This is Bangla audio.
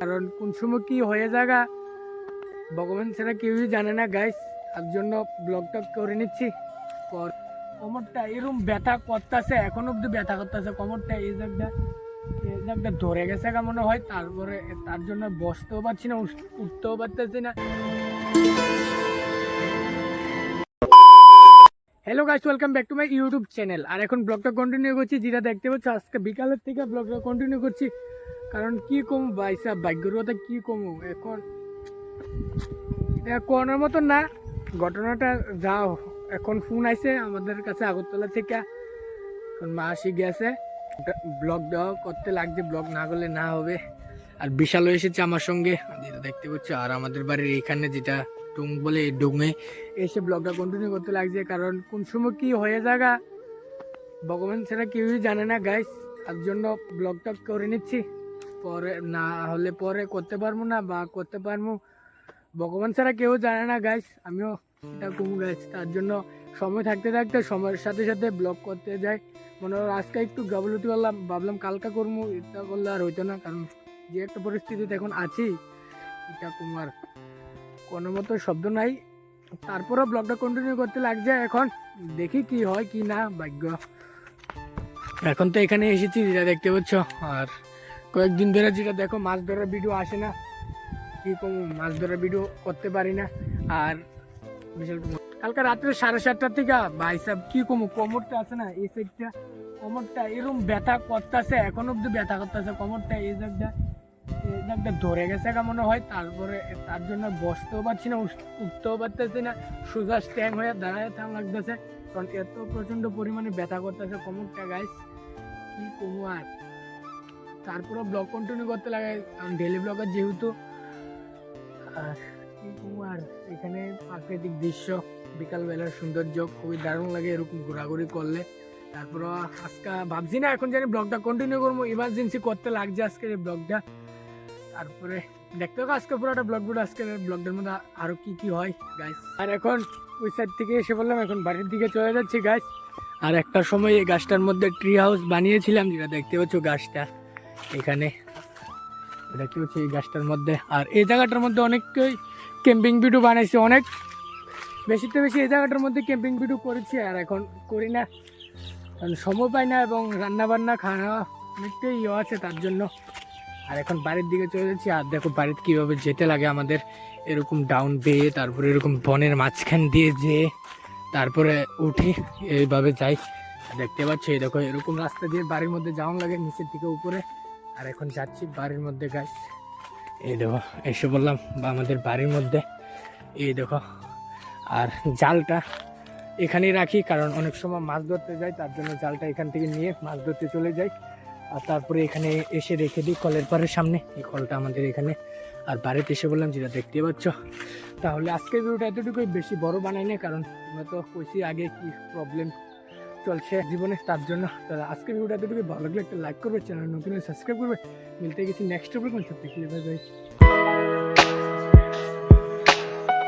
কারণ কোন সময় কি হয়ে যাগা, ভগবান ছাড়া কেউই জানে না গাইস তার জন্য ব্লগটা করে নিচ্ছি। পর কোমরটা এরকম ব্যথা করতেছে, এখন অব্দি ব্যথা করতেছে। কোমরটা এই জায়গাটা এই জায়গাটা ধরে গেছে গা মনে হয়। তারপরে তার জন্য বসতেও পারছি না উঠতেও পারতেছি না। Hello guys welcome back to my YouTube channel আর এখন ব্লগটা কন্টিনিউ করছি, যেটা দেখতে পাচ্ছ, আজকে বিকালের থেকে ব্লগটা কন্টিনিউ করছি। কারণ কি কম ভাইসা ভাগ্যের কথা কি কম? এখন কোনের মতো না, ঘটনাটা যাও। এখন ফোন আইছে আমাদের কাছে আগরতলা থেকে। এখন মা আসি গেছে ব্লগ দেওয়া করতে লাগছে, ব্লগ না করলে না হবে। আর বিশালও এসেছে আমার সঙ্গে। যেটা দেখতে পাচ্ছ, আর আমাদের বাড়ির এখানে যেটা টুং বলে ডুঙে এসে ব্লগটা কন্টিনিউ করতে লাগছে। কারণ কোন সময় কি হয়ে যাগা, ভগবান ছাড়া কেউই জানে না গাইস তার জন্য ব্লগটা করে নিচ্ছি। পরে না হলে পরে করতে পারব না বা করতে পারব। ভগবান ছাড়া কেউ জানে না গাইস আমিও এটা কম গাইস তার জন্য সময় থাকতে থাকতে সময়ের সাথে সাথে ব্লগ করতে যাই। মনে হয় আজকে একটু গাবলতি করলাম, ভাবলাম কালকা করব, এটা করলে আর হইতো না, কারণ যে একটা পরিস্থিতিতে এখন আছি, এটা কুমার কোনো মতো শব্দ নাই। তারপরে ব্লগটা কন্টিনিউ করতে লাগছে এখন, দেখি কি হয় কি না, ভাগ্য। এখন তো এখানে এসেছি যেটা দেখতে পাচ্ছ, আর কয়েকদিন ধরে যেটা দেখো, মাছ ধরার ভিডিও আসে না। কি মাছ ধরার ভিডিও করতে পারি না। আর বিশাল কালকে রাত্রে সাড়ে সাতটার থেকে, ভাই সাহেব, কি কম কোমরটা আছে না, এই সাইডটা কোমরটা এরকম ব্যথা করতেছে, এখন অব্দি ব্যথা করতেছে, কোমরটা এই জায়গাটা এই জায়গাটা ধরে গেছে মনে হয়, তারপরে তার জন্য বসতেও পারছি না উঠতেও পারতেছি না, সোজা স্ট্যাং হয়ে দাঁড়ায় থাম লাগতেছে, কারণ এত প্রচণ্ড পরিমাণে ব্যথা করতেছে কোমরটা গাইস কি কমু আর? তারপরে ব্লগ কন্টিনিউ করতে লাগে। ডেলি ব্লগার যেহেতু আর এখানে প্রাকৃতিক দৃশ্য, বিকালবেলার সৌন্দর্য খুবই দারুণ লাগে, এরকম ঘোরাঘুরি করলে। তারপর আজকে ভাবছি না এখন জানি ব্লগটা কন্টিনিউ করব। ইমার্জেন্সি করতে লাগছে আজকের এই ব্লগটা তারপরে দেখতে হবে আজকে পুরোটা ব্লগ ভিডিও আজকের ব্লগটার মধ্যে আরও কি কি হয় গাছ আর এখন ওই সাইড থেকে এসে বললাম, এখন বাড়ির দিকে চলে যাচ্ছি গাছ আর একটা সময় এই গাছটার মধ্যে ট্রি হাউস বানিয়েছিলাম, যেটা দেখতে পাচ্ছ গাছটা। এখানে। দেখতে পাচ্ছি এই গাছটার মধ্যে। আর এই জায়গাটার মধ্যে অনেকই ক্যাম্পিং ভিডিও বানাইছি অনেক। বেশি তো বেশি এই জায়গাটার মধ্যে ক্যাম্পিং ভিডিও করেছি আর এখন করি না। কারণ সময় পাই না এবং রান্না বান্না খাওয়া অনেকটাই ইয়ে আছে তার জন্য। আর এখন বাড়ির দিকে চলে যাচ্ছি। আর দেখো বাড়িতে কীভাবে যেতে লাগে আমাদের। এরকম ডাউন বেয়ে, তারপরে এরকম বনের মাঝখান দিয়ে যেয়ে, তারপরে উঠি, এইভাবে যাই। দেখতে পাচ্ছি দেখো, এরকম রাস্তা দিয়ে বাড়ির মধ্যে যাওয়ান লাগে, নিচের দিকে, উপরে। আর এখন যাচ্ছি বাড়ির মধ্যে গাছ এই দেখো, এসে বললাম, বা আমাদের বাড়ির মধ্যে। এই দেখো, আর জালটা এখানেই রাখি, কারণ অনেক সময় মাছ ধরতে যাই, তার জন্য জালটা এখান থেকে নিয়ে মাছ ধরতে চলে যাই। আর তারপরে এখানে এসে রেখে দিই কলের পাড়ের সামনে, এই কলটা আমাদের এখানে। আর বাড়িতে এসে বললাম, যেটা দেখতে পাচ্ছ। তাহলে আজকের ভিডিওটা এতটুকুই, বেশি বড় বানাই না কারণ আমরা তো কইছি আগে কি প্রবলেম চলছে জীবনে, তার জন্য তারা আজকের ভিডিওটা এতটুকু ভালো লাগলে একটা লাইক করবে চ্যানেল নতুন সাবস্ক্রাইব করবে। মিলতে গেছি নেক্সট টপিক বাই বাই